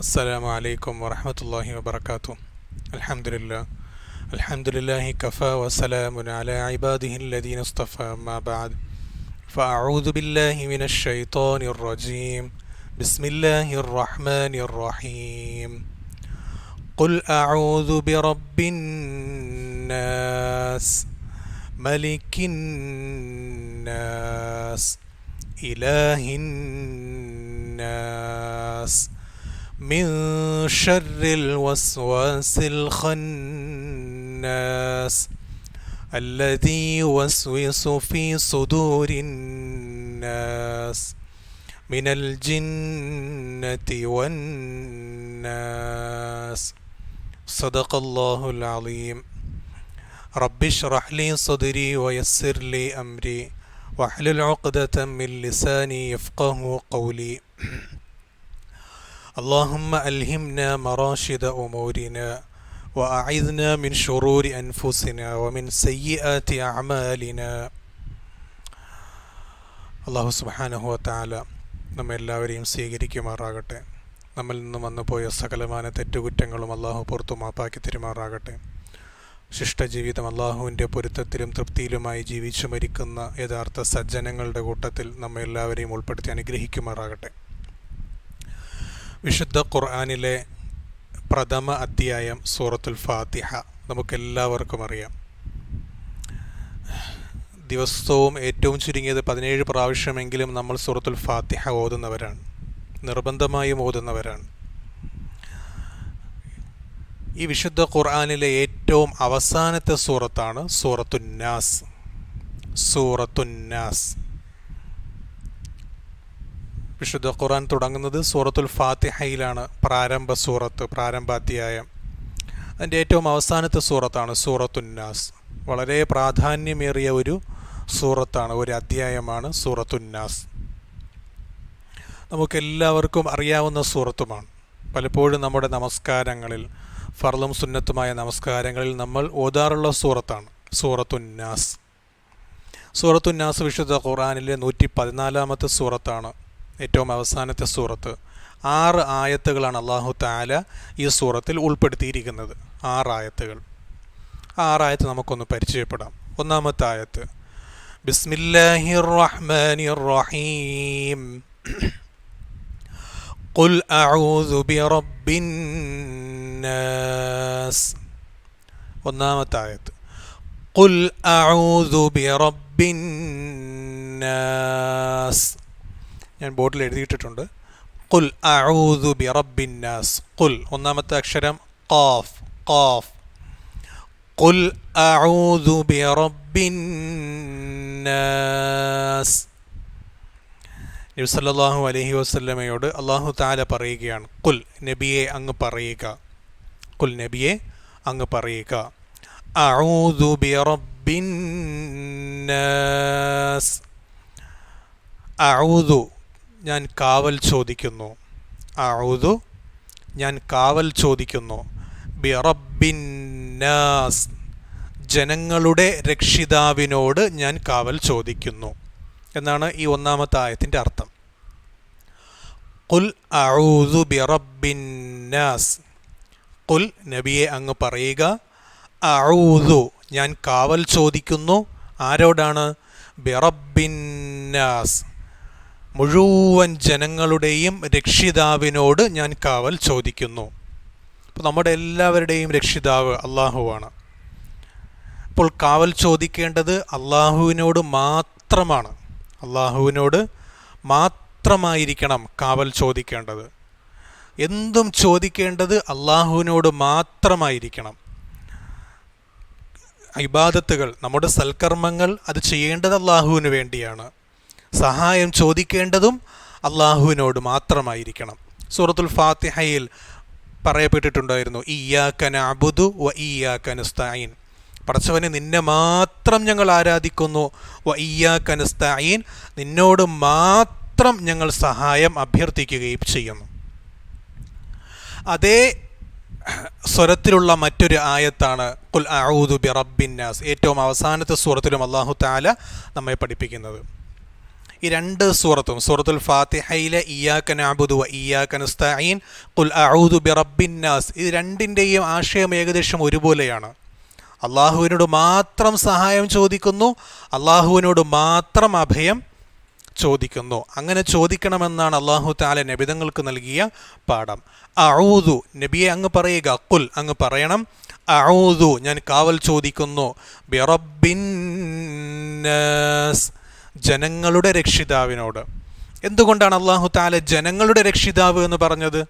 السلام عليكم ورحمة الله وبركاته. الحمد لله. الحمد لله كفى وسلام على عباده الذين اصطفى ما بعد. فأعوذ بالله من الشيطان الرجيم. بسم الله الرحمن الرحيم. قل أعوذ برب الناس ملك الناس إله الناس. من شر الوسواس الخناس الذي يوسوس في صدور الناس من الجنة والناس. صدق الله العظيم. رب اشرح لي صدري ويسر لي أمري واحلل عقدة من لساني يفقه قولي. اللهم ألهمنا مراشد أمورنا وأعذنا من شرور أنفسنا ومن سيئات أعمالنا അള്ളാഹു സുബാനഹുവ താല നമ്മെല്ലാവരെയും സ്വീകരിക്കുമാറാകട്ടെ നമ്മിൽ നിന്ന് വന്നുപോയ സകലമാന തെറ്റുകുറ്റങ്ങളും അള്ളാഹു പുറത്തു മാപ്പാക്കി തരുമാറാകട്ടെ ശിഷ്ടജീവിതം അള്ളാഹുവിൻ്റെ പൊരുത്തത്തിലും തൃപ്തിയിലുമായി ജീവിച്ചു മരിക്കുന്ന യഥാർത്ഥ സജ്ജനങ്ങളുടെ കൂട്ടത്തിൽ നമ്മെ എല്ലാവരെയും ഉൾപ്പെടുത്തി അനുഗ്രഹിക്കുമാറാകട്ടെ വിശുദ്ധ ഖുർആാനിലെ പ്രഥമ അധ്യായം സൂറത്തുൽ ഫാത്തിഹ. നമുക്കെല്ലാവർക്കും അറിയാം. ദിവസവും ഏറ്റവും ചുരുങ്ങിയത് പതിനേഴ് പ്രാവശ്യമെങ്കിലും നമ്മൾ സൂറത്തുൽ ഫാത്തിഹ ഓതുന്നവരാണ്. നിർബന്ധമായും ഓതുന്നവരാണ്. ഈ വിശുദ്ധ ഖുർആാനിലെ ഏറ്റവും അവസാനത്തെ സൂറത്താണ് സൂറത്തുന്നാസ് സൂറത്തുന്നാസ് വിശുദ്ധ ഖുറാൻ തുടങ്ങുന്നത് സൂറത്തുൽ ഫാത്തിഹയിലാണ് പ്രാരംഭ സൂറത്ത് പ്രാരംഭാധ്യായം അതിന്റെ ഏറ്റവും അവസാനത്തെ സൂറത്താണ് സൂറത്തുന്നാസ് വളരെ പ്രാധാന്യമേറിയ ഒരു സൂറത്താണ് ഒരു അധ്യായമാണ് സൂറത്തുന്നാസ് നമുക്കെല്ലാവർക്കും അറിയാവുന്ന സൂറത്തുമാണ്. പലപ്പോഴും നമ്മുടെ നമസ്കാരങ്ങളിൽ ഫർളും സുന്നത്തുമായ നമസ്കാരങ്ങളിൽ നമ്മൾ ഓതാറുള്ള സൂറത്താണ് സൂറത്തുന്നാസ് സൂറത്തുന്നാസ് വിശുദ്ധ ഖുറാനിലെ നൂറ്റി പതിനാലാമത്തെ സൂറത്താണ്. ഏറ്റവും അവസാനത്തെ സൂറത്ത് ആറ് ആയത്തുകളാണ് അള്ളാഹു താല ഈ സൂറത്തിൽ ഉൾപ്പെടുത്തിയിരിക്കുന്നത് ആറ് ആയത്തുകൾ ആ ആറായത്ത് നമുക്കൊന്ന് പരിചയപ്പെടാം ഒന്നാമത്തെ ആയത്ത് ബിസ്മില്ലാഹിർ റഹ്മാനിർ റഹീം قل أعوذ برب الناس ഒന്നാമത്തെ ആയത്ത് قل أعوذ برب الناس ഞാൻ ബോർഡിൽ എഴുതിയിട്ടിട്ടുണ്ട്. ഖുൽ അഊദു ബി റബ്ബിന്നാസ് ഖുൽ ഒന്നാമത്തെ അക്ഷരം ഖാഫ് ഖാഫ്. ഖുൽ അഊദു ബി റബ്ബിന്നാസ് നാസ് സല്ലല്ലാഹു അലൈഹി വസല്ലമയോട് അള്ളാഹു താല പറയുകയാണ് കുൽ നബിയെ അങ്ങ് പറയുക. കുൽ നബിയെ അങ്ങ് പറയുക. അഊദു ബി റബ്ബിന്നാസ് അഊദു ഞാൻ കാവൽ ചോദിക്കുന്നു. അഊദു ഞാൻ കാവൽ ചോദിക്കുന്നു. ബിറബിന്നാസ് ജനങ്ങളുടെ രക്ഷിതാവിനോട് ഞാൻ കാവൽ ചോദിക്കുന്നു. എന്നാണ് ഈ ഒന്നാമത്തെ ആയത്തിന്റെ അർത്ഥം. കുൽ അഊദു ബിറബിന്നാസ് കുൽ നബിയെ അങ്ങ് പറയുക അഊദു ഞാൻ കാവൽ ചോദിക്കുന്നു. ആരോടാണ്? ബിറബ്ബിന്നാസ് മുഴുവൻ ജനങ്ങളുടെയും രക്ഷിതാവിനോട് ഞാൻ കാവൽ ചോദിക്കുന്നു. അപ്പോൾ നമ്മുടെ എല്ലാവരുടെയും രക്ഷിതാവ് അള്ളാഹുവാണ് അപ്പോൾ കാവൽ ചോദിക്കേണ്ടത് അള്ളാഹുവിനോട് മാത്രമാണ്. അള്ളാഹുവിനോട് മാത്രമായിരിക്കണം കാവൽ ചോദിക്കേണ്ടത്. എന്തും ചോദിക്കേണ്ടത് അള്ളാഹുവിനോട് മാത്രമായിരിക്കണം. ഇബാദത്തുകൾ നമ്മുടെ സൽക്കർമ്മങ്ങൾ അത് ചെയ്യേണ്ടത് അള്ളാഹുവിന് വേണ്ടിയാണ്. സഹായം ചോദിക്കേണ്ടതും അള്ളാഹുവിനോട് മാത്രമായിരിക്കണം. സൂറത്തുൽ ഫാത്തിഹയിൽ പറയപ്പെട്ടിട്ടുണ്ടായിരുന്നു ഇയാക്കൻ അബുദു വ ഇയാക്കനുസ്തായിൻ പടച്ചവനെ നിന്നെ മാത്രം ഞങ്ങൾ ആരാധിക്കുന്നു. വ ഇയാക്കനുസ്തായിൻ നിന്നോട് മാത്രം ഞങ്ങൾ സഹായം അഭ്യർത്ഥിക്കുകയും ചെയ്യുന്നു. അതേ സ്വരത്തിലുള്ള മറ്റൊരു ആയത്താണ് കുൽ അഊദു ബി റബ്ബിന്നാസ് ഏറ്റവും അവസാനത്തെ സ്വരത്തിലും അള്ളാഹു താല നമ്മെ പഠിപ്പിക്കുന്നത്. ഈ രണ്ട് സൂറത്തും സൂറത്തുൽ ഫാത്തിഹയിലെ ഇയാക്കൻ നഅബുദു വ ഇയാക്ക കുൽ അഊദു ബിറബ്ബിൻ നാസ് ഇത് രണ്ടിന്റെയും ആശയം ഏകദേശം ഒരുപോലെയാണ്. അള്ളാഹുവിനോട് മാത്രം സഹായം ചോദിക്കുന്നു അള്ളാഹുവിനോട് മാത്രം അഭയം ചോദിക്കുന്നു. അങ്ങനെ ചോദിക്കണമെന്നാണ് അള്ളാഹു താല നബിതങ്ങൾക്ക് നൽകിയ പാഠം. അഊദു നബിയെ അങ്ങ് പറയുക കുൽ അങ്ങ് പറയണം. അഊദു ഞാൻ കാവൽ ചോദിക്കുന്നു ബിറബിൻ ജനങ്ങളുടെ രക്ഷിതാവിനോട്. എന്തുകൊണ്ടാണ് അള്ളാഹു താല ജനങ്ങളുടെ രക്ഷിതാവ് എന്ന് പറഞ്ഞത്?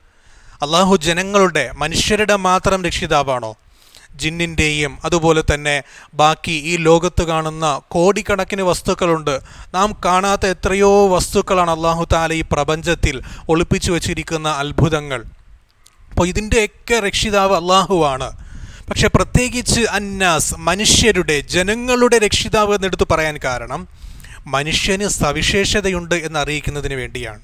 അള്ളാഹു ജനങ്ങളുടെ മനുഷ്യരുടെ മാത്രം രക്ഷിതാവാണോ? ജിന്നിന്റെയും അതുപോലെ തന്നെ ബാക്കി ഈ ലോകത്ത് കാണുന്ന കോടിക്കണക്കിന് വസ്തുക്കളുണ്ട്. നാം കാണാത്ത എത്രയോ വസ്തുക്കളാണ് അള്ളാഹു താല ഈ പ്രപഞ്ചത്തിൽ ഒളിപ്പിച്ചു വച്ചിരിക്കുന്ന അത്ഭുതങ്ങൾ. അപ്പോൾ ഇതിന്റെയൊക്കെ രക്ഷിതാവ് അള്ളാഹുവാണ് പക്ഷെ പ്രത്യേകിച്ച് അന്നാസ് മനുഷ്യരുടെ ജനങ്ങളുടെ രക്ഷിതാവ് എന്നെടുത്ത് പറയാൻ കാരണം മനുഷ്യന് സവിശേഷതയുണ്ട് എന്ന് അറിയിക്കുന്നതിന് വേണ്ടിയാണ്.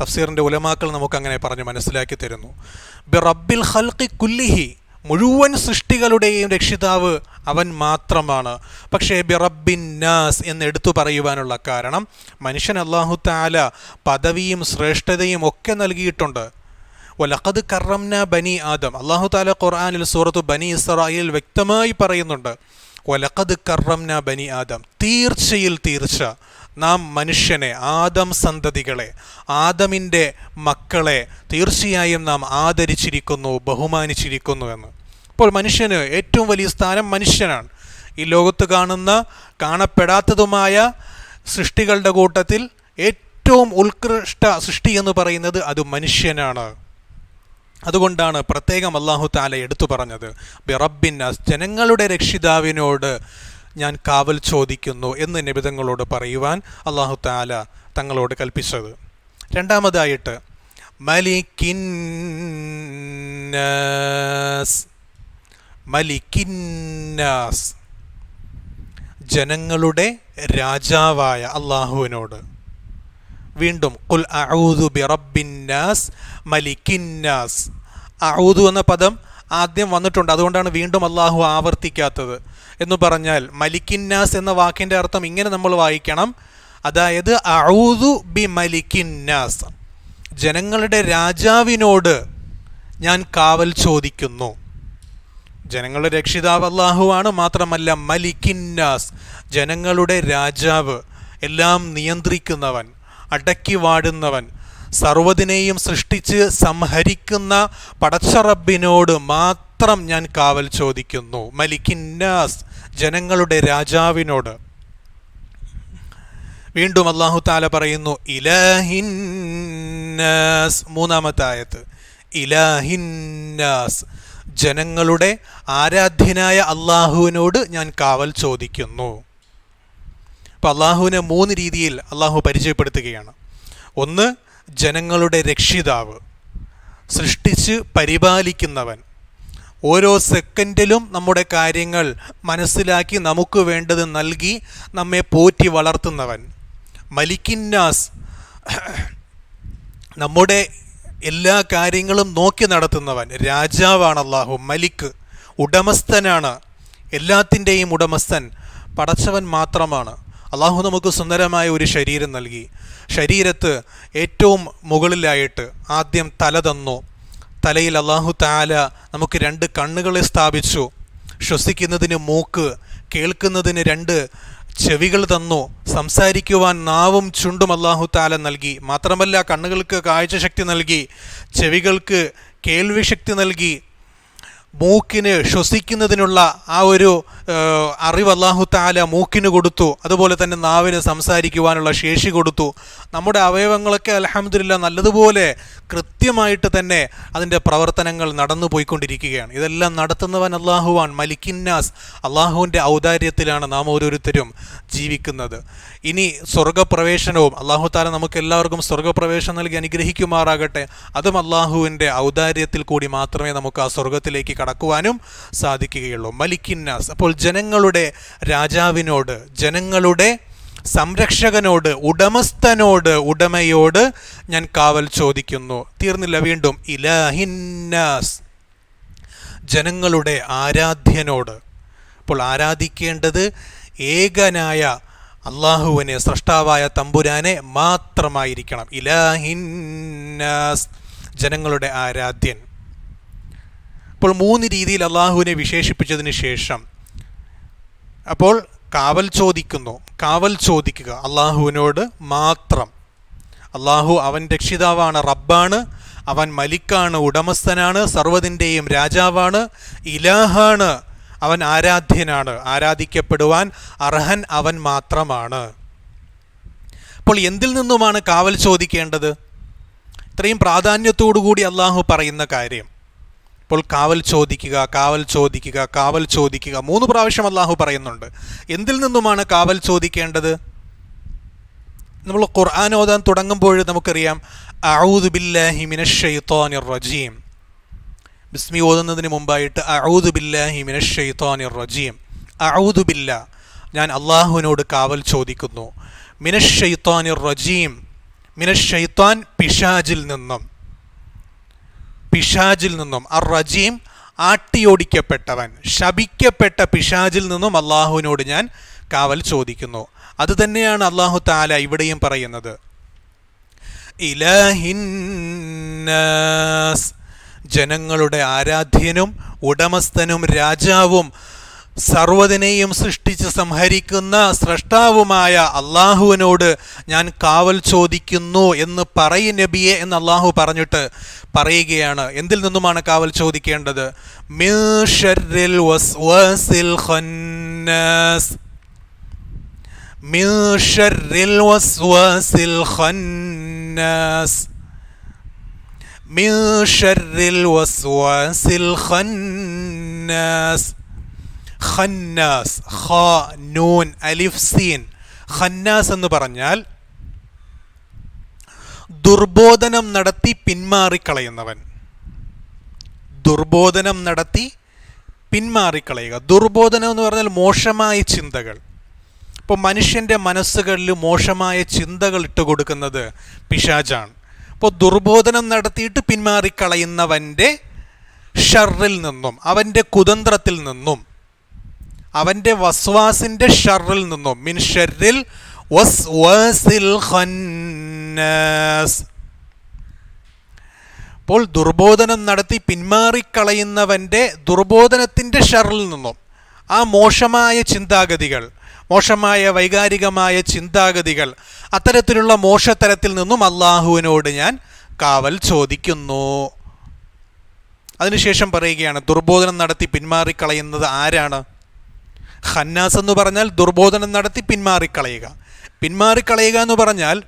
തഫ്സീറിന്റെ ഉലമാക്കൾ നമുക്കങ്ങനെ പറഞ്ഞ് മനസ്സിലാക്കി തരുന്നു. ബി റബ്ബിൽ ഹൽക്കി കുല്ലിഹി മുഴുവൻ സൃഷ്ടികളുടെയും രക്ഷിതാവ് അവൻ മാത്രമാണ്. പക്ഷേ ബിറബിൻ നാസ് എന്ന് എടുത്തു പറയുവാനുള്ള കാരണം മനുഷ്യൻ അള്ളാഹു താല പദവിയും ശ്രേഷ്ഠതയും ഒക്കെ നൽകിയിട്ടുണ്ട്. വലഖദ് കറംന ബനി ആദം അള്ളാഹു താല ഖുർആാനിൽ സൂറത്ത് ബനി ഇസ്രായേൽ വ്യക്തമായി പറയുന്നുണ്ട്. വലഖദ് കറംന ബനി ആദം. തീർച്ചയിൽ തീർച്ച നാം മനുഷ്യനെ ആദം സന്തതികളെ ആദമിന്റെ മക്കളെ തീർച്ചയായും നാം ആദരിച്ചിരിക്കുന്നു ബഹുമാനിച്ചിരിക്കുന്നു എന്ന്. അപ്പോൾ മനുഷ്യന് ഏറ്റവും വലിയ സ്ഥാനം മനുഷ്യനാണ്. ഈ ലോകത്ത് കാണുന്ന കാണപ്പെടാത്തതുമായ സൃഷ്ടികളുടെ കൂട്ടത്തിൽ ഏറ്റവും ഉത്കൃഷ്ട സൃഷ്ടി എന്ന് പറയുന്നത് അത് മനുഷ്യനാണ്. അതുകൊണ്ടാണ് പ്രത്യേകം അള്ളാഹു താല എടുത്തു പറഞ്ഞത് ബിറബിന്നാസ് ജനങ്ങളുടെ രക്ഷിതാവിനോട് ഞാൻ കാവൽ ചോദിക്കുന്നു എന്ന് നിബിതങ്ങളോട് പറയുവാൻ അള്ളാഹു താല തങ്ങളോട് കൽപ്പിച്ചത്. രണ്ടാമതായിട്ട് മലിക്കിന്നാസ് മലിക്കിന്നാസ് ജനങ്ങളുടെ രാജാവായ അള്ളാഹുവിനോട് വീണ്ടും കുൽ അഊദു ബിറബിന്നാസ് മലിക്കിന്നാസ് അഊദു എന്ന പദം ആദ്യം വന്നിട്ടുണ്ട്. അതുകൊണ്ടാണ് വീണ്ടും അള്ളാഹു ആവർത്തിക്കാത്തത്. എന്ന് പറഞ്ഞാൽ മലിക്കിന്നാസ് എന്ന വാക്കിന്റെ അർത്ഥം ഇങ്ങനെ നമ്മൾ വായിക്കണം. അതായത് അഊദു ബി മലിക്കിന്നാസ് ജനങ്ങളുടെ രാജാവിനോട് ഞാൻ കാവൽ ചോദിക്കുന്നു. ജനങ്ങളുടെ രക്ഷിതാവ് അള്ളാഹുവാണ് മാത്രമല്ല മലിക്കിന്നാസ് ജനങ്ങളുടെ രാജാവ് എല്ലാം നിയന്ത്രിക്കുന്നവൻ. അടക്കി വാടുന്നവൻ. സർവതിനെയും സൃഷ്ടിച്ച് സംഹരിക്കുന്ന പടച്ചറബിനോട് മാത്രം ഞാൻ കാവൽ ചോദിക്കുന്നു. മലിക്കിന്നാസ് ജനങ്ങളുടെ രാജാവിനോട്. വീണ്ടും അള്ളാഹു താല പറയുന്നു ഇലഹിന്നാസ് മൂന്നാമത്തെ ആയത്ത് ഇലാഹിന്നാസ് ജനങ്ങളുടെ ആരാധ്യനായ അള്ളാഹുവിനോട് ഞാൻ കാവൽ ചോദിക്കുന്നു. അപ്പോൾ അള്ളാഹുവിനെ മൂന്ന് രീതിയിൽ അള്ളാഹു പരിചയപ്പെടുത്തുകയാണ്. ഒന്ന് ജനങ്ങളുടെ രക്ഷിതാവ്. സൃഷ്ടിച്ച് പരിപാലിക്കുന്നവൻ. ഓരോ സെക്കൻഡിലും നമ്മുടെ കാര്യങ്ങൾ മനസ്സിലാക്കി നമുക്ക് വേണ്ടത് നൽകി നമ്മെ പോറ്റി വളർത്തുന്നവൻ. മലിക്കിന്നാസ് നമ്മുടെ എല്ലാ കാര്യങ്ങളും നോക്കി നടത്തുന്നവൻ. രാജാവാണ് അള്ളാഹു മലിക്ക് ഉടമസ്ഥനാണ്. എല്ലാത്തിന്റെയും ഉടമസ്ഥൻ. പടച്ചവൻ മാത്രമാണ്. അള്ളാഹു നമുക്ക് സുന്ദരമായ ഒരു ശരീരം നൽകി. ശരീരത്ത് ഏറ്റവും മുകളിലായിട്ട് ആദ്യം തല തന്നു. തലയിൽ അള്ളാഹു താല നമുക്ക് രണ്ട് കണ്ണുകളെ സ്ഥാപിച്ചു. ശ്വസിക്കുന്നതിന് മൂക്ക് കേൾക്കുന്നതിന് രണ്ട് ചെവികൾ തന്നു. സംസാരിക്കുവാൻ നാവും ചുണ്ടും അള്ളാഹു താല നൽകി. മാത്രമല്ല കണ്ണുകൾക്ക് കാഴ്ചശക്തി നൽകി ചെവികൾക്ക് കേൾവിശക്തി നൽകി മൂക്കിന് ശ്വസിക്കുന്നതിനുള്ള ആ ഒരു അറിവ് അള്ളാഹു താല മൂക്കിന് കൊടുത്തു. അതുപോലെ തന്നെ നാവിന് സംസാരിക്കുവാനുള്ള ശേഷി കൊടുത്തു. നമ്മുടെ അവയവങ്ങളൊക്കെ അലഹമില്ല നല്ലതുപോലെ കൃത്യമായിട്ട് തന്നെ അതിന്റെ പ്രവർത്തനങ്ങൾ നടന്നു പോയിക്കൊണ്ടിരിക്കുകയാണ്. ഇതെല്ലാം നടത്തുന്നവൻ അള്ളാഹുവാൻ മലിക്കിന്നാസ് അള്ളാഹുവിന്റെ ഔദാര്യത്തിലാണ് നാം ഓരോരുത്തരും ജീവിക്കുന്നത്. ഇനി സ്വർഗപ്രവേശനവും അള്ളാഹു താല നമുക്ക് എല്ലാവർക്കും സ്വർഗപ്രവേശനം നൽകി അനുഗ്രഹിക്കുമാറാകട്ടെ. അതും അള്ളാഹുവിന്റെ ഔദാര്യത്തിൽ കൂടി മാത്രമേ നമുക്ക് ആ സ്വർഗത്തിലേക്ക് കടക്കുവാനും സാധിക്കുകയുള്ളൂ. മലിക്കിന്നാസ്. അപ്പോൾ ജനങ്ങളുടെ രാജാവിനോട് ജനങ്ങളുടെ സംരക്ഷകനോട് ഉടമസ്ഥനോട് ഉടമയോട് ഞാൻ കാവൽ ചോദിക്കുന്നു. തീർന്നില്ല വീണ്ടും ഇലഹിന്നാസ്. ജനങ്ങളുടെ ആരാധ്യനോട്. അപ്പോൾ ആരാധിക്കേണ്ടത് ഏകനായ അള്ളാഹുവിനെ സൃഷ്ടാവായ തമ്പുരാനെ മാത്രമായിരിക്കണം. ഇലാഹിന്നാസ്. ജനങ്ങളുടെ ആരാധ്യൻ. അപ്പോൾ മൂന്ന് രീതിയിൽ അള്ളാഹുവിനെ വിശേഷിപ്പിച്ചതിന് ശേഷം അപ്പോൾ കാവൽ ചോദിക്കുന്നു. കാവൽ ചോദിക്കുക. അള്ളാഹുവിനോട് മാത്രം. അള്ളാഹു അവൻ രക്ഷിതാവാണ് റബ്ബാണ്. അവൻ മലിക്കാണ് ഉടമസ്ഥനാണ് സർവതിന്റെയും രാജാവാണ് ഇലാഹാണ്. അവൻ ആരാധ്യനാണ്. ആരാധിക്കപ്പെടുവാൻ അർഹൻ അവൻ മാത്രമാണ്. അപ്പോൾ എന്തിൽ നിന്നുമാണ് കാവൽ ചോദിക്കേണ്ടത്? ഇത്രയും പ്രാധാന്യത്തോടു കൂടി അള്ളാഹു പറയുന്ന കാര്യം. ഇപ്പോൾ കാവൽ ചോദിക്കുക കാവൽ ചോദിക്കുക കാവൽ ചോദിക്കുക. മൂന്ന് പ്രാവശ്യം അള്ളാഹു പറയുന്നുണ്ട്. എന്തിൽ നിന്നുമാണ് കാവൽ ചോദിക്കേണ്ടത്? നമ്മൾ ഖുർആൻ ഓതാൻ തുടങ്ങുമ്പോൾ നമുക്കറിയാം അഊദു ബില്ലാഹി മിനശ് ഷൈത്താനിർ റജീം. ബിസ്മി ഓതുന്നതിന് മുമ്പായിട്ട് അഊദു ബില്ലാഹി മിനശ് ഷൈത്താനിർ റജീം. അഊദു ബില്ല. ഞാൻ അള്ളാഹുവിനോട് കാവൽ ചോദിക്കുന്നു. മിനശ് ഷൈത്താനിർ റജീം. മിനശ് ഷൈത്താൻ പിശാജിൽ നിന്നും. പിശാജിൽ നിന്നും അർ റജീം ആട്ടിയോടിക്കപ്പെട്ടവൻ ശപിക്കപ്പെട്ട പിശാജിൽ നിന്നും അള്ളാഹുവിനോട് ഞാൻ കാവൽ ചോദിക്കുന്നു. അതുതന്നെയാണ് അള്ളാഹു താല ഇവിടെയും പറയുന്നത്. ജനങ്ങളുടെ ആരാധ്യനും ഉടമസ്ഥനും രാജാവും സർവതിനെയും സൃഷ്ടിച്ച് സംഹരിക്കുന്ന സ്രഷ്ടാവുമായ അള്ളാഹുവിനോട് ഞാൻ കാവൽ ചോദിക്കുന്നു എന്ന് പറയും നബിയെ എന്ന് അള്ളാഹു പറഞ്ഞിട്ട് പറയുകയാണ്. എന്തിൽ നിന്നുമാണ് കാവൽ ചോദിക്കേണ്ടത്? ഖന്നാസ്. ഖന്നാസ് ഖ നൂൻ അലിഫ് സീൻ ഖന്നാസ് എന്ന് പറഞ്ഞാൽ ദുർബോധനം നടത്തി പിന്മാറിക്കളയുന്നവൻ. ദുർബോധനം നടത്തി പിന്മാറിക്കളയുക. ദുർബോധനം എന്ന് പറഞ്ഞാൽ മോശമായ ചിന്തകൾ. ഇപ്പോൾ മനുഷ്യന്റെ മനസ്സുകളിൽ മോശമായ ചിന്തകൾ ഇട്ട് കൊടുക്കുന്നത് പിശാജാണ് അപ്പോൾ ദുർബോധനം നടത്തിയിട്ട് പിന്മാറിക്കളയുന്നവന്റെ ഷറിൽ നിന്നും അവന്റെ കുതന്ത്രത്തിൽ നിന്നും അവന്റെ വസ്വാസിന്റെ ഷറിൽ നിന്നും മിൻ ഷെറിൽ അപ്പോൾ ദുർബോധനം നടത്തി പിന്മാറിക്കളയുന്നവന്റെ ദുർബോധനത്തിന്റെ ഷറിൽ നിന്നും ആ മോശമായ ചിന്താഗതികൾ മോശമായ വൈകാരികമായ ചിന്താഗതികൾ അത്തരത്തിലുള്ള മോശത്തരത്തിൽ നിന്നും അള്ളാഹുവിനോട് ഞാൻ കാവൽ ചോദിക്കുന്നു. അതിനുശേഷം പറയുകയാണ് ദുർബോധനം നടത്തി പിന്മാറിക്കളയുന്നത് ആരാണ്? ഖന്നാസ് എന്ന് പറഞ്ഞാൽ ദുർബോധനം നടത്തി പിന്മാറിക്കളയുക. പിന്മാറിക്കളയുക എന്ന് പറഞ്ഞാൽ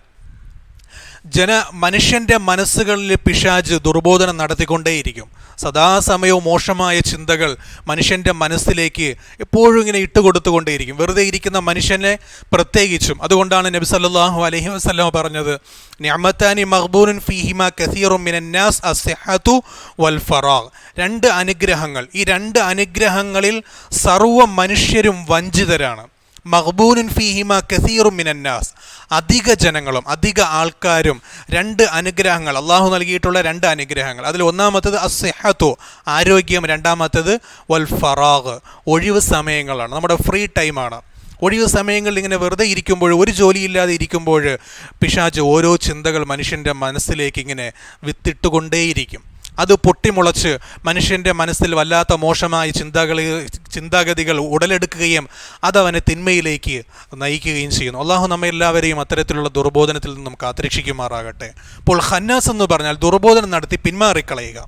ജന മനുഷ്യന്റെ മനസ്സുകളിൽ പിശാജ് ദുർബോധനം നടത്തിക്കൊണ്ടേയിരിക്കും. സദാസമയവും മോശമായ ചിന്തകൾ മനുഷ്യന്റെ മനസ്സിലേക്ക് എപ്പോഴും ഇങ്ങനെ ഇട്ടുകൊടുത്തുകൊണ്ടേയിരിക്കും. വെറുതെ ഇരിക്കുന്ന മനുഷ്യനെ പ്രത്യേകിച്ചും. അതുകൊണ്ടാണ് നബി സല്ലാഹു അലഹി വസല്ലം പറഞ്ഞത് നിയമത്താനി മഹ്ബൂനുൻ ഫിഹിമ കസീറും മിനന്നാസ് അസ്സഹതു വൽ ഫറാഗ്. രണ്ട് അനുഗ്രഹങ്ങൾ. ഈ രണ്ട് അനുഗ്രഹങ്ങളിൽ സർവ മനുഷ്യരും വഞ്ചിതരാണ്. മഖ്ബൂനുൻ ഫീഹിമ കസീറും മിനന്നാസ്. അധിക ജനങ്ങളും അധിക ആൾക്കാരും രണ്ട് അനുഗ്രഹങ്ങൾ അള്ളാഹു നൽകിയിട്ടുള്ള രണ്ട് അനുഗ്രഹങ്ങൾ. അതിൽ ഒന്നാമത്തത് അസ്സെഹത്തു ആരോഗ്യം. രണ്ടാമത്തത് വൽ ഫറാഗ് ഒഴിവ് സമയങ്ങളാണ്. നമ്മുടെ ഫ്രീ ടൈമാണ്. ഒഴിവ് സമയങ്ങളിൽ ഇങ്ങനെ വെറുതെ ഇരിക്കുമ്പോൾ ഒരു ജോലിയില്ലാതെ ഇരിക്കുമ്പോൾ പിശാജ് ഓരോ ചിന്തകൾ മനുഷ്യന്റെ മനസ്സിലേക്ക് ഇങ്ങനെ വിത്തിട്ടുകൊണ്ടേയിരിക്കും. അത് പൊട്ടിമുളച്ച് മനുഷ്യന്റെ മനസ്സിൽ വല്ലാത്ത മോശമായ ചിന്താകളി ചിന്താഗതികൾ ഉടലെടുക്കുകയും അതവനെ തിന്മയിലേക്ക് നയിക്കുകയും ചെയ്യുന്നു. അള്ളാഹു നമ്മെ എല്ലാവരെയും അത്തരത്തിലുള്ള ദുർബോധനത്തിൽ നിന്നും കാത്തിരക്ഷിക്കുമാറാകട്ടെ. അപ്പോൾ ഹന്നാസ് എന്ന് പറഞ്ഞാൽ ദുർബോധനം നടത്തി പിന്മാറിക്കളയുക.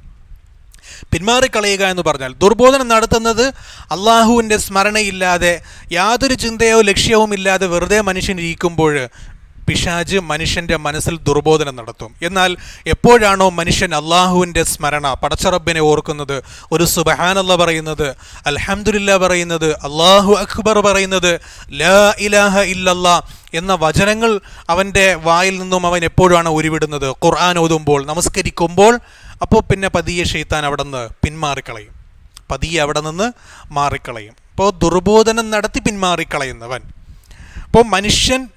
പിന്മാറിക്കളയുക എന്ന് പറഞ്ഞാൽ ദുർബോധനം നടത്തുന്നത് അള്ളാഹുവിന്റെ സ്മരണയില്ലാതെ യാതൊരു ചിന്തയോ ലക്ഷ്യവും ഇല്ലാതെ വെറുതെ മനുഷ്യൻ ഇരിക്കുമ്പോൾ പിശാജ് മനുഷ്യന്റെ മനസ്സിൽ ദുർബോധനം നടത്തും. എന്നാൽ എപ്പോഴാണോ മനുഷ്യൻ അള്ളാഹുവിന്റെ സ്മരണ പടച്ചറബിനെ ഓർക്കുന്നത് ഒരു സുബഹാനല്ല പറയുന്നത് അലഹമുല്ല പറയുന്നത് അള്ളാഹു അക്ബർ പറയുന്നത് ലാ ഇലാഹ ഇല്ലല്ലാ എന്ന വചനങ്ങൾ അവന്റെ വായിൽ നിന്നും അവൻ എപ്പോഴാണ് ഉരുവിടുന്നത്? ഖുർആൻ ഓതുമ്പോൾ നമസ്കരിക്കുമ്പോൾ അപ്പോൾ പിന്നെ പതിയെ ഷെയ്ത്താൻ അവിടെ നിന്ന് പിന്മാറിക്കളയും. പതിയെ അവിടെ നിന്ന് മാറിക്കളയും. അപ്പോൾ ദുർബോധനം നടത്തി പിന്മാറിക്കളയുന്നവൻ. അപ്പോൾ മനുഷ്യൻ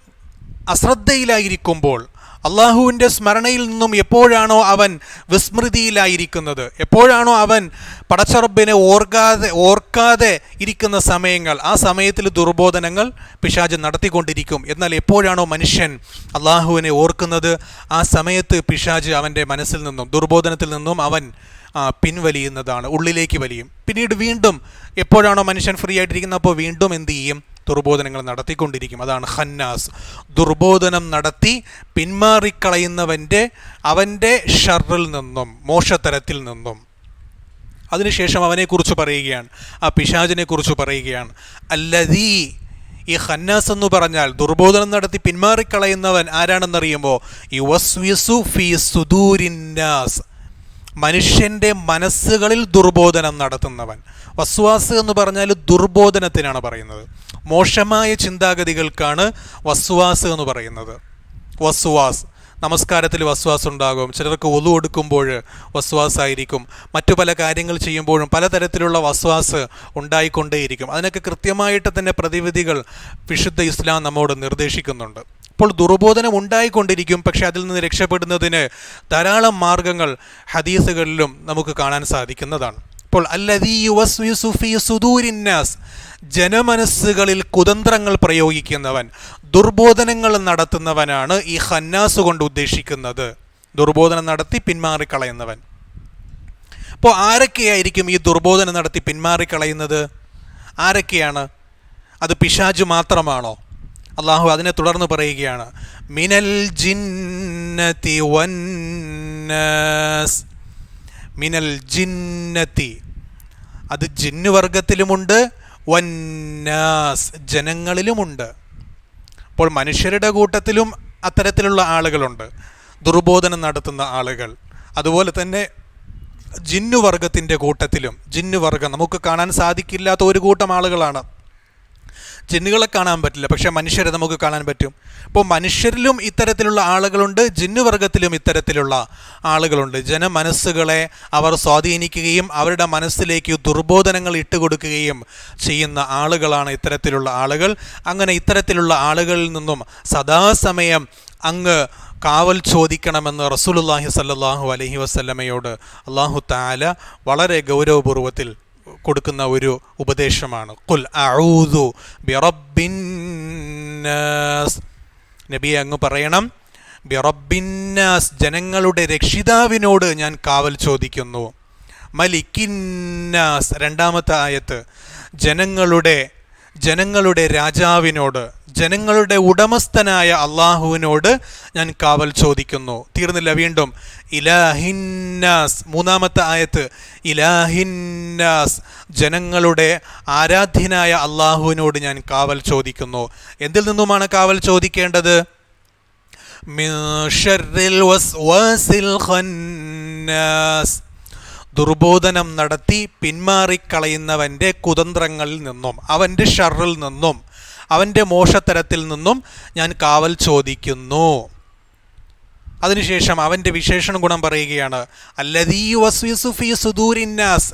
അശ്രദ്ധയിലായിരിക്കുമ്പോൾ അള്ളാഹുവിന്റെ സ്മരണയിൽ നിന്നും എപ്പോഴാണോ അവൻ വിസ്മൃതിയിലായിരിക്കുന്നത്? എപ്പോഴാണോ അവൻ പടച്ചറബിനെ ഓർക്കാതെ ഓർക്കാതെ ഇരിക്കുന്ന സമയങ്ങൾ ആ സമയത്തിൽ ദുർബോധനങ്ങൾ പിശാജ് നടത്തിക്കൊണ്ടിരിക്കും. എന്നാൽ എപ്പോഴാണോ മനുഷ്യൻ അള്ളാഹുവിനെ ഓർക്കുന്നത് ആ സമയത്ത് പിശാജ് അവന്റെ മനസ്സിൽ നിന്നും ദുർബോധനത്തിൽ നിന്നും അവൻ പിൻവലിയുന്നതാണ് ഉള്ളിലേക്ക് വലിയും. പിന്നീട് വീണ്ടും എപ്പോഴാണോ മനുഷ്യൻ ഫ്രീ ആയിട്ടിരിക്കുന്നത് അപ്പോൾ വീണ്ടും എന്ത് ചെയ്യും? ദുർബോധനങ്ങൾ നടത്തിക്കൊണ്ടിരിക്കും. അതാണ് ഹന്നാസ് ദുർബോധനം നടത്തി പിന്മാറിക്കളയുന്നവന്റെ അവന്റെ ഷറിൽ നിന്നും മോശത്തരത്തിൽ നിന്നും. അതിനുശേഷം അവനെക്കുറിച്ച് പറയുകയാണ്. ആ പിശാചിനെ കുറിച്ച് പറയുകയാണ്. അല്ലതീ ഈ ഹന്നാസ് എന്ന് പറഞ്ഞാൽ ദുർബോധനം നടത്തി പിന്മാറിക്കളയുന്നവൻ ആരാണെന്നറിയുമ്പോൾ സുദൂരിന്നാസ് മനുഷ്യന്റെ മനസ്സുകളിൽ ദുർബോധനം നടത്തുന്നവൻ. വസ്വാസ് എന്ന് പറഞ്ഞാൽ ദുർബോധനത്തിനാണ് പറയുന്നത്. മോശമായ ചിന്താഗതികൾക്കാണ് വസ്വാസ് എന്ന് പറയുന്നത്. വസ്വാസ്. നമസ്കാരത്തിൽ വസ്വാസ് ഉണ്ടാകും. ചിലർക്ക് ഒതു കൊടുക്കുമ്പോൾ വസ്വാസായിരിക്കും. മറ്റു പല കാര്യങ്ങൾ ചെയ്യുമ്പോഴും പലതരത്തിലുള്ള വസ്വാസ് ഉണ്ടായിക്കൊണ്ടേയിരിക്കും. അതിനൊക്കെ കൃത്യമായിട്ട് തന്നെ പ്രതിവിധികൾ വിശുദ്ധ ഇസ്ലാം നമ്മോട് നിർദ്ദേശിക്കുന്നുണ്ട്. അപ്പോൾ ദുർബോധനം ഉണ്ടായിക്കൊണ്ടിരിക്കും പക്ഷെ അതിൽ നിന്ന് രക്ഷപ്പെടുന്നതിന് ധാരാളം മാർഗങ്ങൾ ഹദീസുകളിലും നമുക്ക് കാണാൻ സാധിക്കുന്നതാണ്. അപ്പോൾ അല്ലതീ ഫീ സുദൂരിന്നാസ് ജനമനസ്സുകളിൽ കുതന്ത്രങ്ങൾ പ്രയോഗിക്കുന്നവൻ ദുർബോധനങ്ങൾ നടത്തുന്നവനാണ് ഈ ഹന്നാസ് കൊണ്ട് ഉദ്ദേശിക്കുന്നത്. ദുർബോധനം നടത്തി പിന്മാറിക്കളയുന്നവൻ. അപ്പോൾ ആരൊക്കെയായിരിക്കും ഈ ദുർബോധനം നടത്തി പിന്മാറിക്കളയുന്നത്? ആരൊക്കെയാണ്? അത് പിശാജ് മാത്രമാണോ? അള്ളാഹു അതിനെ തുടർന്ന് പറയുകയാണ് മിനൽ ജിന്നതി വന്നാസ് മിനൽ ജിന്നത്തി. അത് ജിന്ന് വർഗത്തിലുമുണ്ട് വന്നാസ് ജനങ്ങളിലുമുണ്ട്. അപ്പോൾ മനുഷ്യരുടെ കൂട്ടത്തിലും അത്തരത്തിലുള്ള ആളുകളുണ്ട്. ദുർബോധനം നടത്തുന്ന ആളുകൾ. അതുപോലെ തന്നെ ജിന്നുവർഗത്തിന്റെ കൂട്ടത്തിലും ജിന്നുവർഗം നമുക്ക് കാണാൻ സാധിക്കില്ലാത്ത ഒരു കൂട്ടം ആളുകളാണ്. ജിന്നുകളെ കാണാൻ പറ്റില്ല. പക്ഷെ മനുഷ്യരെ നമുക്ക് കാണാൻ പറ്റും. അപ്പോൾ മനുഷ്യരിലും ഇത്തരത്തിലുള്ള ആളുകളുണ്ട് ജിന്നുവർഗത്തിലും ഇത്തരത്തിലുള്ള ആളുകളുണ്ട്. ജനമനസ്സുകളെ അവർ സ്വാധീനിക്കുകയും അവരുടെ മനസ്സിലേക്ക് ദുർബോധനങ്ങൾ ഇട്ടുകൊടുക്കുകയും ചെയ്യുന്ന ആളുകളാണ് ഇത്തരത്തിലുള്ള ആളുകൾ. അങ്ങനെ ഇത്തരത്തിലുള്ള ആളുകളിൽ നിന്നും സദാസമയം അങ്ങ് കാവൽ ചോദിക്കണമെന്ന് റസൂലുള്ളാഹി സല്ലാഹു അലഹി വസല്ലമയോട് അള്ളാഹു താല വളരെ ഗൗരവപൂർവത്തിൽ കൊടുക്കുന്ന ഒരു ഉപദേശമാണ്. കുൽ അഊദു ബിറബിൻ നബി അങ്ങ് പറയണം ബിറബിന്നാസ് ജനങ്ങളുടെ രക്ഷിതാവിനോട് ഞാൻ കാവൽ ചോദിക്കുന്നു. മലിക്കിന്നാസ് രണ്ടാമത്തെ ആയത്ത് ജനങ്ങളുടെ ജനങ്ങളുടെ രാജാവിനോട് ജനങ്ങളുടെ ഉടമസ്ഥനായ അള്ളാഹുവിനോട് ഞാൻ കാവൽ ചോദിക്കുന്നു. തീർന്നില്ല വീണ്ടും. ഇലാഹിന്നാസ്. മൂന്നാമത്തെ ആയത്ത്. ഇലാഹിന്നാസ്. ജനങ്ങളുടെ ആരാധ്യനായ അള്ളാഹുവിനോട് ഞാൻ കാവൽ ചോദിക്കുന്നു. എന്തിൽ നിന്നുമാണ് കാവൽ ചോദിക്കേണ്ടത്? ദുർബോധനം നടത്തി പിന്മാറിക്കളയുന്നവന്റെ കുതന്ത്രങ്ങളിൽ നിന്നും അവന്റെ ഷറിൽ നിന്നും അവന്റെ മോശത്തരത്തിൽ നിന്നും ഞാൻ കാവൽ ചോദിക്കുന്നു. അതിനുശേഷം അവന്റെ വിശേഷണ ഗുണം പറയുകയാണ് അല്ലതീ വസ്വിസുഫി സുദൂരിന്നാസ്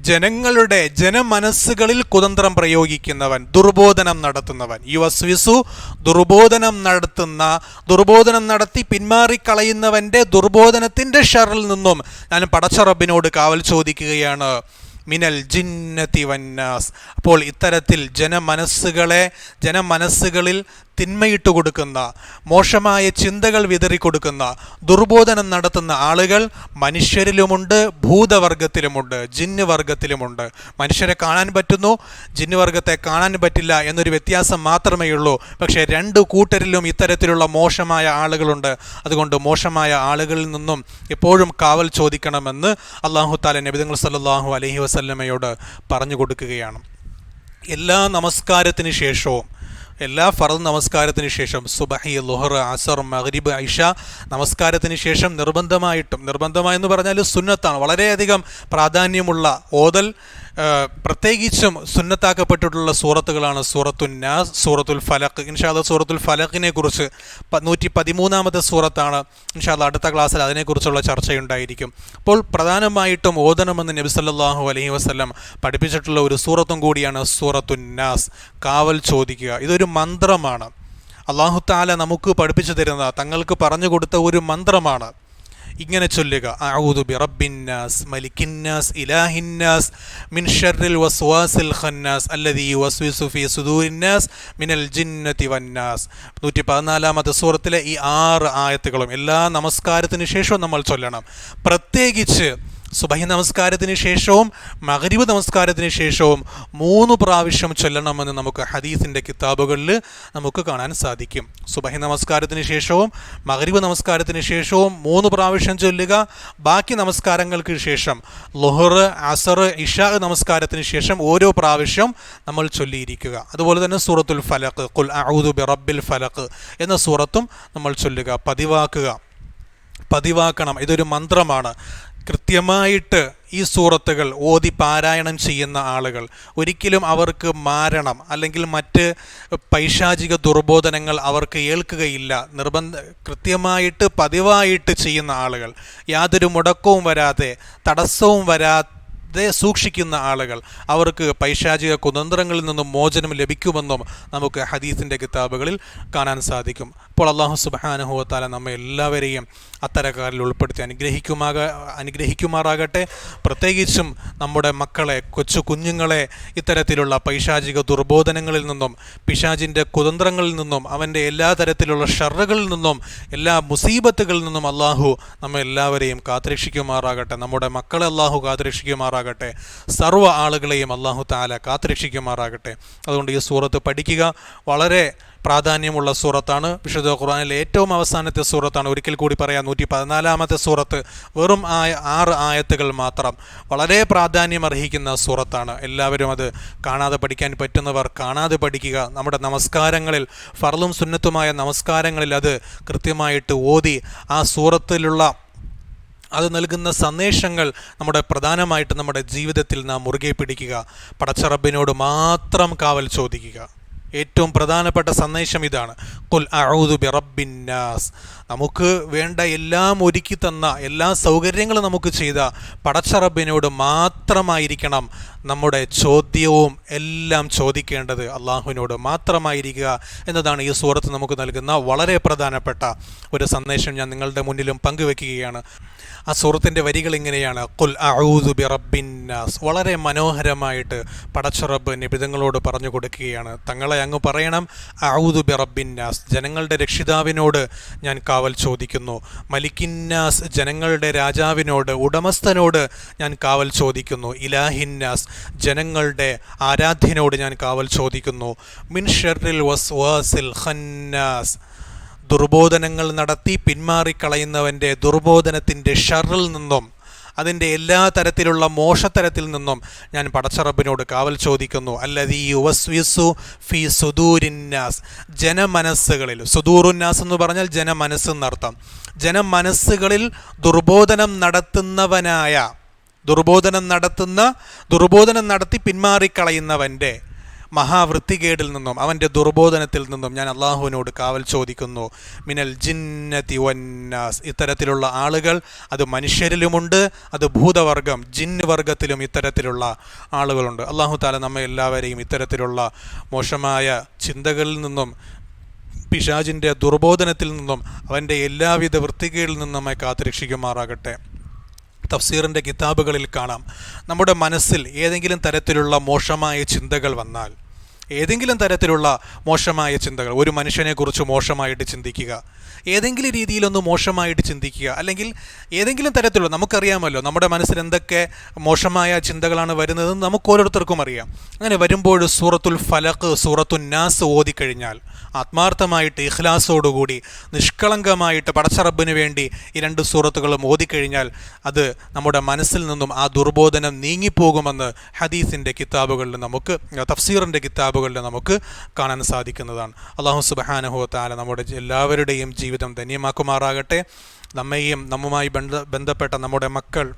ജനങ്ങളുടെ ജനമനസ്സുകളിൽ കുതന്ത്രം പ്രയോഗിക്കുന്നവൻ ദുർബോധനം നടത്തുന്നവൻ. യുവസ്വിസു ദുർബോധനം നടത്തുന്ന ദുർബോധനം നടത്തി പിന്മാറിക്കളയുന്നവന്റെ ദുർബോധനത്തിന്റെ ഷറിൽ നിന്നും ഞാൻ പടച്ചറബിനോട് കാവൽ ചോദിക്കുകയാണ്. മിനൽ ജിന്നത്തി വന്നാസ് അപ്പോൾ ഇത്തരത്തിൽ ജനമനസ്സുകളെ ജനമനസ്സുകളിൽ തിന്മയിട്ട് കൊടുക്കുന്ന മോശമായ ചിന്തകൾ വിതറിക്കൊടുക്കുന്ന ദുർബോധനം നടത്തുന്ന ആളുകൾ മനുഷ്യരിലുമുണ്ട് ഭൂതവർഗത്തിലുമുണ്ട് ജിന്ന് വർഗത്തിലുമുണ്ട് മനുഷ്യരെ കാണാൻ പറ്റുന്നു ജിന്ന് വർഗത്തെ കാണാൻ പറ്റില്ല എന്നൊരു വ്യത്യാസം മാത്രമേ ഉള്ളൂ. പക്ഷേ രണ്ട് കൂട്ടരിലും ഇത്തരത്തിലുള്ള മോശമായ ആളുകളുണ്ട്. അതുകൊണ്ട് മോശമായ ആളുകളിൽ നിന്നും എപ്പോഴും കാവൽ ചോദിക്കണമെന്ന് അള്ളാഹു താല നബിതങ്ങൾ സല്ലാഹു അലഹി വസല്ലമയോട് പറഞ്ഞു കൊടുക്കുകയാണ്. എല്ലാ നമസ്കാരത്തിന് ശേഷവും എല്ലാ ഫറദ് നമസ്കാരത്തിന് ശേഷം സുബഹി ലുഹർ അസർ മഹരിബ് ഐഷ നമസ്കാരത്തിന് ശേഷം നിർബന്ധമായിട്ടും നിർബന്ധമായെന്ന് പറഞ്ഞാൽ സുന്നത്താണ്. വളരെയധികം പ്രാധാന്യമുള്ള ഓതൽ പ്രത്യേകിച്ചും സുന്നത്താക്കപ്പെട്ടിട്ടുള്ള സൂറത്തുകളാണ് സൂറത്തുൽ നാസ് സൂറത്തുൽ ഫലഖ്. ഇൻഷാല്ല സൂറത്തുൽ ഫലഖിനെ കുറിച്ച് നൂറ്റി പതിമൂന്നാമത്തെ സൂറത്താണ് ഇൻഷാല്ല അടുത്ത ക്ലാസ്സിൽ അതിനെക്കുറിച്ചുള്ള ചർച്ചയുണ്ടായിരിക്കും. അപ്പോൾ പ്രധാനമായിട്ടും ഓതണമെന്ന് നബി സല്ലാഹു അലൈഹി വസ്ലം പഠിപ്പിച്ചിട്ടുള്ള ഒരു സൂറത്തും കൂടിയാണ് സൂറത്തുൽ നാസ് കാവൽ ചോദിക്കുക. ഇതൊരു മന്ത്രമാണ്. അള്ളാഹു താല നമുക്ക് പഠിപ്പിച്ചു തരുന്ന തങ്ങൾക്ക് പറഞ്ഞു കൊടുത്ത ഒരു മന്ത്രമാണ്. ഇങ്ങനെ ചൊല്ലുക. അഊദു ബിറബ്ബിന്നാസ് മലിക്കിന്നാസ് ഇലാഹിന്നാസ് മിൻ വസ്വാസിൽ ഫീ സുദൂരിന്നാസ് മിനൽ ജിന്നതി വന്നാസ്. പതിനാലാമത്തെ സൂറത്തിലെ ഈ ആറ് ആയത്തുകളും എല്ലാ നമസ്കാരത്തിന് ശേഷവും നമ്മൾ ചൊല്ലണം. പ്രത്യേകിച്ച് സുബഹി നമസ്കാരത്തിന് ശേഷവും മകരിബ് നമസ്കാരത്തിന് ശേഷവും മൂന്ന് പ്രാവശ്യം ചൊല്ലണമെന്ന് നമുക്ക് ഹദീസിന്റെ കിതാബുകളിൽ നമുക്ക് കാണാൻ സാധിക്കും. സുബഹി നമസ്കാരത്തിന് ശേഷവും മകരിബ് നമസ്കാരത്തിന് ശേഷവും മൂന്ന് പ്രാവശ്യം ചൊല്ലുക ബാക്കി നമസ്കാരങ്ങൾക്ക് ശേഷം ലൊഹർ അസർ ഇഷ നമസ്കാരത്തിന് ശേഷം ഓരോ പ്രാവശ്യം നമ്മൾ ചൊല്ലിയിരിക്കുക. അതുപോലെ തന്നെ സൂറത്തുൽ ഫലക്ക് കുൽ അഊദു ബി റബ്ബിൽ ഫലക്ക് എന്ന സൂറത്തും നമ്മൾ ചൊല്ലുക പതിവാക്കുക. പതിവാക്കണം. ഇതൊരു മന്ത്രമാണ്. കൃത്യമായിട്ട് ഈ സൂറത്തുകൾ ഓതി പാരായണം ചെയ്യുന്ന ആളുകൾ. ഒരിക്കലും അവർക്ക് മാരണം അല്ലെങ്കിൽ മറ്റ് പൈശാചിക ദുർബോധനങ്ങൾ അവർക്ക് ഏൽക്കുകയില്ല. നിർബന്ധ കൃത്യമായിട്ട് പതിവായിട്ട് ചെയ്യുന്ന ആളുകൾ. യാതൊരു മുടക്കവും വരാതെ തടസ്സവും വരാതെ സൂക്ഷിക്കുന്ന ആളുകൾ. അവർക്ക് പൈശാചിക കുതന്ത്രങ്ങളിൽ നിന്നും മോചനം ലഭിക്കുമെന്നും നമുക്ക് ഹദീസിന്റെ കിതാബുകളിൽ കാണാൻ സാധിക്കും. അപ്പോൾ അള്ളാഹു സുബാനുഭവത്താല നമ്മെ എല്ലാവരെയും അത്തരക്കാരിൽ ഉൾപ്പെടുത്തി അനുഗ്രഹിക്കുമാക അനുഗ്രഹിക്കുമാറാകട്ടെ. പ്രത്യേകിച്ചും നമ്മുടെ മക്കളെ കൊച്ചു കുഞ്ഞുങ്ങളെ ഇത്തരത്തിലുള്ള പൈശാചിക ദുർബോധനങ്ങളിൽ നിന്നും പിശാചിന്റെ കുതന്ത്രങ്ങളിൽ നിന്നും അവന്റെ എല്ലാ തരത്തിലുള്ള ഷറുകളിൽ നിന്നും എല്ലാ മുസീബത്തുകളിൽ നിന്നും അള്ളാഹു നമ്മെ എല്ലാവരെയും കാത്തിരക്ഷിക്കുമാറാകട്ടെ. നമ്മുടെ മക്കളെ അള്ളാഹു കാത്തിരക്ഷിക്കുമാറാകട്ടെ. സർവ ആളുകളെയും അള്ളാഹു താല കാത്തിരക്ഷിക്കുമാറാകട്ടെ. അതുകൊണ്ട് ഈ സൂറത്ത് പഠിക്കുക. വളരെ പ്രാധാന്യമുള്ള സൂറത്താണ്. വിശുദ്ധ ഖുർആാനിലെ ഏറ്റവും അവസാനത്തെ സൂറത്താണ്. ഒരിക്കൽ കൂടി പറയാം നൂറ്റി പതിനാലാമത്തെ സൂറത്ത് വെറും ആയ ആറ് ആയത്തുകൾ മാത്രം. വളരെ പ്രാധാന്യം അർഹിക്കുന്ന സൂറത്താണ്. എല്ലാവരും അത് കാണാതെ പഠിക്കാൻ പറ്റുന്നവർ കാണാതെ പഠിക്കുക. നമ്മുടെ നമസ്കാരങ്ങളിൽ ഫറലും സുന്നത്തുമായ നമസ്കാരങ്ങളിൽ അത് കൃത്യമായിട്ട് ഓതി ആ സൂറത്തിലുള്ള അത് നൽകുന്ന സന്ദേശങ്ങൾ നമ്മുടെ പ്രധാനമായിട്ട് നമ്മുടെ ജീവിതത്തിൽ നാം മുറുകെ പിടിക്കുക. പടച്ചറബിനോട് മാത്രം കാവൽ ചോദിക്കുക. ഏറ്റവും പ്രധാനപ്പെട്ട സന്ദേശം ഇതാണ്. കുൽ അഊദു ബിറബിന്നാസ് നമുക്ക് വേണ്ട എല്ലാം ഒരുക്കി തന്ന എല്ലാ സൗകര്യങ്ങളും നമുക്ക് ചെയ്ത പടച്ചറബിനോട് മാത്രമായിരിക്കണം നമ്മുടെ ചോദ്യവും എല്ലാം ചോദിക്കേണ്ടത് അള്ളാഹുവിനോട് മാത്രമായിരിക്കുക എന്നതാണ് ഈ സൂറത്ത് നമുക്ക് നൽകുന്ന വളരെ പ്രധാനപ്പെട്ട ഒരു സന്ദേശം ഞാൻ നിങ്ങളുടെ മുന്നിലും പങ്കുവെക്കുകയാണ്. ആ സൂറത്തിന്റെ വരികൾ ഇങ്ങനെയാണ്. കുൽ അഊദു ബി റബ്ബിന്നാസ് വളരെ മനോഹരമായിട്ട് പടച്ചറബ് നിബിതങ്ങളോട് പറഞ്ഞു കൊടുക്കുകയാണ്. തങ്ങളെ അങ്ങ് പറയണം അഊദു ബി റബ്ബിന്നാസ് ജനങ്ങളുടെ രക്ഷിതാവിനോട് ഞാൻ കാവൽ ചോദിക്കുന്നു. മലിക്കിന്നാസ് ജനങ്ങളുടെ രാജാവിനോട് ഉടമസ്ഥനോട് ഞാൻ കാവൽ ചോദിക്കുന്നു. ഇലാഹിന്നാസ് ജനങ്ങളുടെ ആരാധ്യനോട് ഞാൻ കാവൽ ചോദിക്കുന്നു. മിൻ ഷെറിൽ വസ് വാസിൽ ഖന്നാസ്. ദുർബോധനങ്ങൾ നടത്തി പിന്മാറിക്കളയുന്നവന്റെ ദുർബോധനത്തിന്റെ ഷറിൽ നിന്നും അതിന്റെ എല്ലാ തരത്തിലുള്ള മോശത്തരത്തിൽ നിന്നും ഞാൻ പടച്ചറബിനോട് കാവൽ ചോദിക്കുന്നു. അല്ലതീ യുവസ്വിസു ഫി സുദൂരിന്നാസ്. ജനമനസ്സുകളിൽ സുദൂറുന്നാസ് എന്ന് പറഞ്ഞാൽ ജനമനസ്സ് എന്നർത്ഥം. ജനമനസ്സുകളിൽ ദുർബോധനം നടത്തുന്നവനായ ദുർബോധനം നടത്തുന്ന ദുർബോധനം നടത്തി പിന്മാറിക്കളയുന്നവന്റെ മഹാവൃത്തികേടിൽ നിന്നും അവന്റെ ദുർബോധനത്തിൽ നിന്നും ഞാൻ അള്ളാഹുവിനോട് കാവൽ ചോദിക്കുന്നു. മിനൽ ജിന്നതി വന്നാസ്. ഇത്തരത്തിലുള്ള ആളുകൾ അത് മനുഷ്യരിലുമുണ്ട് അത് ഭൂതവർഗം ജിന്ന് വർഗത്തിലും ഇത്തരത്തിലുള്ള ആളുകളുണ്ട്. അള്ളാഹു താല നമ്മെ എല്ലാവരെയും ഇത്തരത്തിലുള്ള മോശമായ ചിന്തകളിൽ നിന്നും പിശാജിന്റെ ദുർബോധനത്തിൽ നിന്നും അവന്റെ എല്ലാവിധ വൃത്തികളിൽ നിന്നും നമ്മെ കാത്തുരക്ഷിക്കുമാറാകട്ടെ. തഫ്സീറിന്റെ കിതാബുകളിൽ കാണാം. നമ്മുടെ മനസ്സിൽ ഏതെങ്കിലും തരത്തിലുള്ള മോശമായ ചിന്തകൾ വന്നാൽ ഏതെങ്കിലും തരത്തിലുള്ള മോശമായ ചിന്തകൾ ഒരു മനുഷ്യനെക്കുറിച്ച് മോശമായിട്ട് ചിന്തിക്കുക ഏതെങ്കിലും രീതിയിലൊന്ന് മോശമായിട്ട് ചിന്തിക്കുക. അല്ലെങ്കിൽ ഏതെങ്കിലും തരത്തിലുള്ള നമുക്കറിയാമല്ലോ നമ്മുടെ മനസ്സിൽ എന്തൊക്കെ മോശമായ ചിന്തകളാണ് വരുന്നതെന്ന് നമുക്ക് ഓരോരുത്തർക്കും അറിയാം. അങ്ങനെ വരുമ്പോൾ സൂറത്തുൽ ഫലക്ക് സൂറത്തുൽ നാസ് ഓതിക്കഴിഞ്ഞാൽ ആത്മാർത്ഥമായിട്ട് ഇഖ്ലാസോടുകൂടി നിഷ്കളങ്കമായിട്ട് പടച്ചറബിന് വേണ്ടി ഈ രണ്ട് സൂറത്തുകളും ഓതിക്കഴിഞ്ഞാൽ അത് നമ്മുടെ മനസ്സിൽ നിന്നും ആ ദുർബോധനം നീങ്ങിപ്പോകുമെന്ന് ഹദീസിന്റെ കിതാബുകളിൽ നമുക്ക് തഫ്സീറിന്റെ കിതാബുകളിൽ നമുക്ക് കാണാൻ സാധിക്കുന്നതാണ്. അള്ളാഹു സുബാനഹു താല നമ്മുടെ എല്ലാവരുടെയും ജീവിതം ധന്യമാക്കുമാറാകട്ടെ. നമ്മെയും നമ്മുമായി ബന്ധ ബന്ധപ്പെട്ട നമ്മുടെ മക്കൾ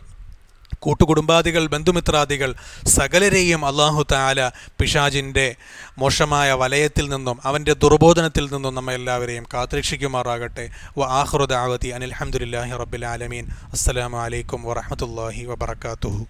കൂട്ടുകുടുംബാദികൾ ബന്ധുമിത്രാദികൾ സകലരെയും അള്ളാഹു താല പിഷാജിന്റെ മോശമായ വലയത്തിൽ നിന്നും അവന്റെ ദുർബോധനത്തിൽ നിന്നും നമ്മെ എല്ലാവരെയും കാത്തുരക്ഷിക്കുമാറാകട്ടെ. വ ആഹ്റുദ് ആവതി അനിൽഹമുല്ലാഹി റബ്ബിൽ ആലമീൻ. അസ്സലാമു അലൈക്കും വറഹമത്തല്ലാഹി വബർക്കാത്തുഹു